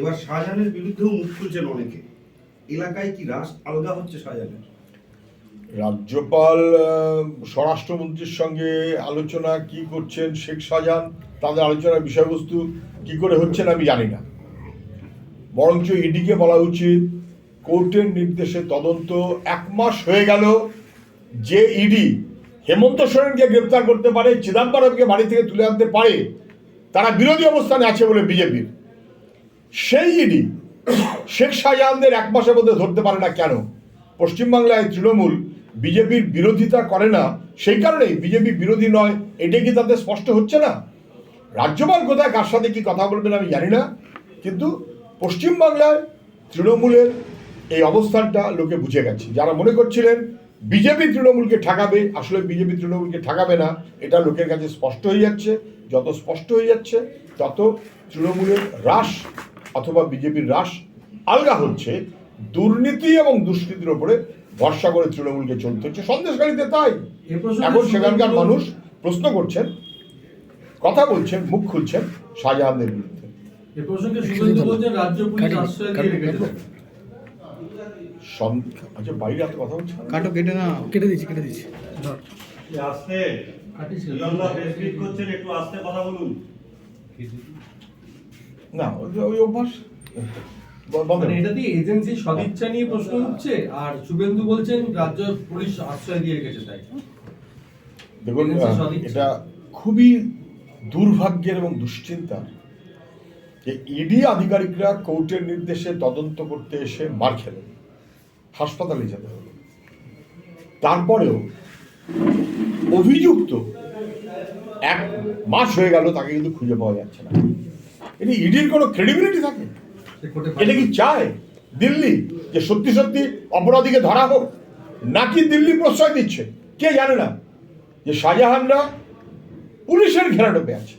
এবার শাহজাহানের বিরুদ্ধেও মুখ খুলছেন অনেকে। এলাকায় কি রাস আলগা হচ্ছে শাহজাহানের? রাজ্যপাল স্বরাষ্ট্রমন্ত্রীর সঙ্গে আলোচনা কি করছেন শেখ শাহজাহান? তাদের আলোচনার বিষয়বস্তু কি করে হচ্ছেন আমি জানি না। বরঞ্চ ইডিকে বলা উচিত, কোর্টের নির্দেশে তদন্ত এক মাস হয়ে গেল। যে ইডি হেমন্ত সোরেনকে গ্রেপ্তার করতে পারে, চিদম্বরমকে বাড়ি থেকে তুলে আনতে পারে, তারা বিরোধী অবস্থানে আছে বলে বিজেপির। সেই ইডি, শেখ শাহজাহানদের এক মাসের মধ্যে ধরতে পারে না কেন? পশ্চিমবাংলায় তৃণমূল বিজেপির বিরোধিতা করে না, সেই কারণেই বিজেপি বিরোধী নয় এটা কি তাদের স্পষ্ট হচ্ছে না? রাজ্যপাল কোথায়, কার সাথে কি কথা বলবেন আমি জানি না, কিন্তু পশ্চিমবাংলায় তৃণমূলের এই অবস্থানটা লোকে বুঝে গেছে। যারা মনে করছিলেন বিজেপি তৃণমূলকে ঠকাবে, আসলে বিজেপি তৃণমূলকে ঠকাবে না, এটা লোকের কাছে স্পষ্ট হয়ে যাচ্ছে। যত স্পষ্ট হয়ে যাচ্ছে, তত তৃণমূলের হ্রাস অথবা বিজেপির হ্রাস আলগা হচ্ছে দুর্নীতি এবং দুষ্কৃতির ওপরে ভরসা করে তৃণমূলকে চলতে হচ্ছে। সন্দেশকারীতে তাই। এখন সেখানকার মানুষ প্রশ্ন করছেন কথা বলছেন মুখ খুলছেন শাহজাহানদের বিরুদ্ধে। আচ্ছা বাইরে এত কথা কাটো কেটে না কেটে দিচ্ছি কেটে দিচ্ছি। আস্তে। করছেন একটু আস্তে কথা বলুন। না ওই- ওই অভ্যাস মানে এটা দিয়ে এজেন্সি সদিচ্ছা নিয়ে প্রশ্ন উঠছে আর শুভেন্দু বলছেন রাজ্য পুলিশ আশ্রয় দিয়ে রেখেছে তাই। দেখুন। এটা খুবই দুর্ভাগ্যের এবং দুশ্চিন্তার যে ইডি আধিকারিকরা কোর্টের নির্দেশে তদন্ত করতে এসে মার খেলেন। হাসপাতালে যেতে হলো তারপরেও অভিযুক্ত এক মাস হয়ে গেল তাকে কিন্তু খুঁজে পাওয়া যাচ্ছে না। এটা ইডির কোনো ক্রেডিবিলিটি থাকে? এটা কি চায় দিল্লি যে সত্যি সত্যি অপরাধীকে ধরা হোক? নাকি দিল্লি প্রশ্রয় দিচ্ছে? কে জানে না? যে শাহজাহানরা পুলিশের ঘেরাটোপে আছে।